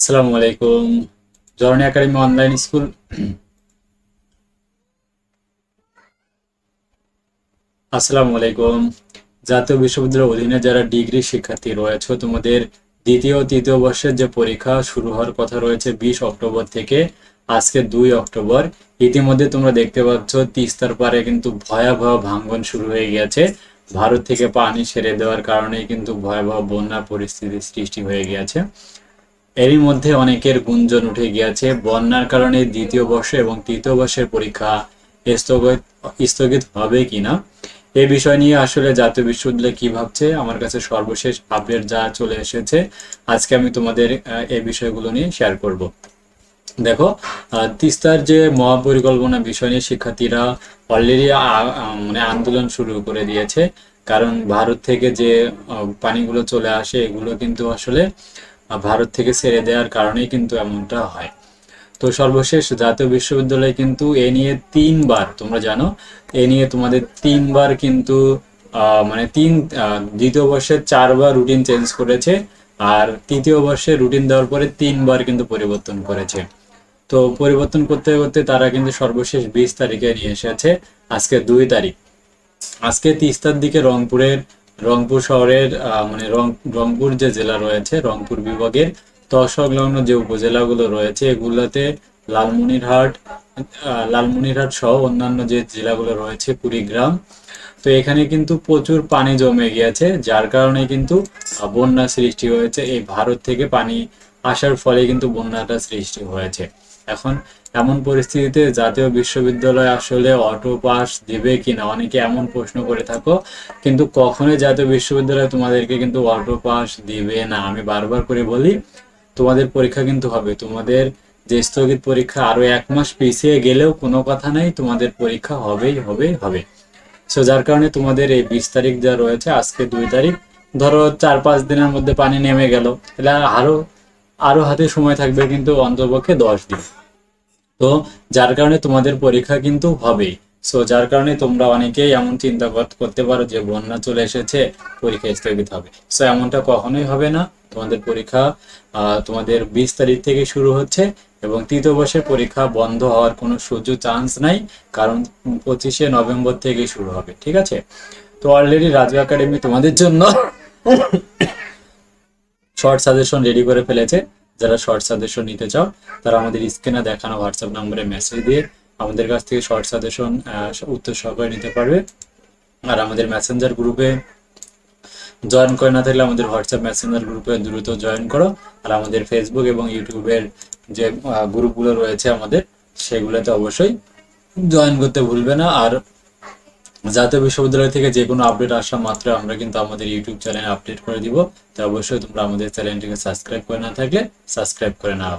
আসসালামু আলাইকুম। Journey academy online school. আসসালামু আলাইকুম। জাতীয় বিশ্ববিদ্যালয়ের অধীনে যারা ডিগ্রি শিক্ষার্থী রয়েছে, তোমাদের দ্বিতীয় তৃতীয় বর্ষের যে পরীক্ষা, শুরু হওয়ার কথা রয়েছে বিশ অক্টোবর থেকে। আজকে দুই অক্টোবর। ইতিমধ্যে তোমরা দেখতে পাচ্ছ, তিস্তার পারে কিন্তু ভয়াবহ ভাঙ্গন শুরু হয়ে গেছে ভারত থেকে পানি ছেড়ে দেওয়ার কারণে কিন্তু ভয়াবহ বন্যা পরিস্থিতির সৃষ্টি হয়ে গিয়েছে। এরই মধ্যে অনেকের গুঞ্জন উঠে গিয়েছে। বন্যার কারণে দ্বিতীয় বর্ষ এবং তৃতীয় বর্ষের পরীক্ষা স্থগিত হবে কিনা? এই বিষয় নিয়ে আসলে জাতীয় বিশ্ববিদ্যালয় কি ভাবছে? আমার কাছে সর্বশেষ আপডেট যা চলে এসেছে, আজকে আমি তোমাদের এই বিষয়গুলো নিয়ে শেয়ার করব। দেখো তিস্তার যে মহাপরিকল্পনা বিষয় নিয়ে শিক্ষার্থীরা অলরেডি মানে আন্দোলন শুরু করে দিয়েছে। কারণ ভারত থেকে যে পানিগুলো চলে আসে, এগুলো কিন্তু আসলে ভারত থেকে ছেড়ে দেওয়ার কারণেই কিন্তু এমনটা হয়। তো সর্বশেষ জাতীয় বিশ্ববিদ্যালয় কিন্তু এ নিয়ে তিনবার, তোমরা জানো, এ নিয়ে তোমাদের তিনবার কিন্তু মানে তিন দ্বিতীয় বর্ষে চারবার রুটিন চেঞ্জ করেছে আর তৃতীয় বর্ষে রুটিন দেওয়ার পরে তিনবার কিন্তু পরিবর্তন করেছে। তো পরিবর্তন করতে করতে তারা কিন্তু সর্বশেষ বিশ তারিখে নিয়ে এসেছে, আজকে দুই তারিখ। আজকে তিস্তার দিকে রংপুরের রংপুর শহরের মানে রংপুর যে জেলা রয়েছে, রংপুর বিভাগের তৎসংলগ্ন যে উপজেলাগুলো রয়েছে, এগুলোতে লালমনিরহাট লালমনিরহাট সহ অন্যান্য যে জেলাগুলো রয়েছে, কুড়িগ্রাম। তো এখানে কিন্তু প্রচুর পানি জমে গিয়েছে, যার কারণে কিন্তু বন্যা সৃষ্টি হয়েছে। এই ভারত থেকে পানি আসার ফলে কিন্তু বন্যাটা সৃষ্টি হয়েছে। এখন এমন পরিস্থিতিতে জাতীয় বিশ্ববিদ্যালয় আসলে অটো পাস দেবে কিনা? অনেকে এমন প্রশ্ন করে থাকো, কিন্তু কখনোই জাতীয় বিশ্ববিদ্যালয় তোমাদেরকে কিন্তু অটো পাস দিবে না। আমি বারবার করে বলি, তোমাদের পরীক্ষা কিন্তু হবে। তোমাদের যে স্থগিত পরীক্ষা আরও এক মাস পিছিয়ে গেলেও কোনো কথা নাই, তোমাদের পরীক্ষা হবেই হবে হবে। সো যার কারণে তোমাদের এই বিশ তারিখ যা রয়েছে, আজকে দুই তারিখ, ধরো চার পাঁচ দিনের মধ্যে পানি নেমে গেল। তাহলে আরও আরও হাতে সময় থাকবে কিন্তু অন্তপক্ষে দশ দিন। তো যার কারণে তোমাদের পরীক্ষা কিন্তু হবেই। সো যার কারণে তোমরা অনেকেই এমন চিন্তা কর- করতে পারো যে, বন্যা চলে এসেছে, পরীক্ষা স্থগিত হবে। সো এমনটা কখনোই হবে না। তোমাদের পরীক্ষা তোমাদের বিশ তারিখ থেকে শুরু হচ্ছে এবং তৃতীয় বর্ষের পরীক্ষা বন্ধ হওয়ার কোনো সুযোগ চান্স নাই, কারণ পঁচিশে নভেম্বর থেকে শুরু হবে, ঠিক আছে? তো অলরেডি রাজু একাডেমি তোমাদের জন্য শর্ট সাজেশন রেডি করে ফেলেছে। যারা শর্ট সাজেশন নিতে চাও, তারা আমাদের স্ক্রিনে দেখানো হোয়াটসঅ্যাপ নম্বরে মেসেজ দিয়ে আমাদের কাছ থেকে শর্ট সাজেশন উত্তর সহকারে নিতে পারবে। আর আমাদের মেসেঞ্জার গ্রুপে জয়েন করে না থাকলে আমাদের হোয়াটসঅ্যাপ মেসেঞ্জার গ্রুপে দ্রুত জয়েন করো। আর আমাদের ফেসবুক এবং ইউটিউবের যে গ্রুপগুলো রয়েছে আমাদের, সেগুলোতে অবশ্যই জয়েন করতে ভুলবে না। আর জাতীয় বিশ্ববিদ্যালয় থেকে যে কোনো আপডেট আসা মাত্র আমরা কিন্তু আমাদের ইউটিউব চ্যানেলে আপডেট করে দিব। তো অবশ্যই তোমরা আমাদের চ্যানেলটিকে সাবস্ক্রাইব করে না থাকলে সাবস্ক্রাইব করে নাও।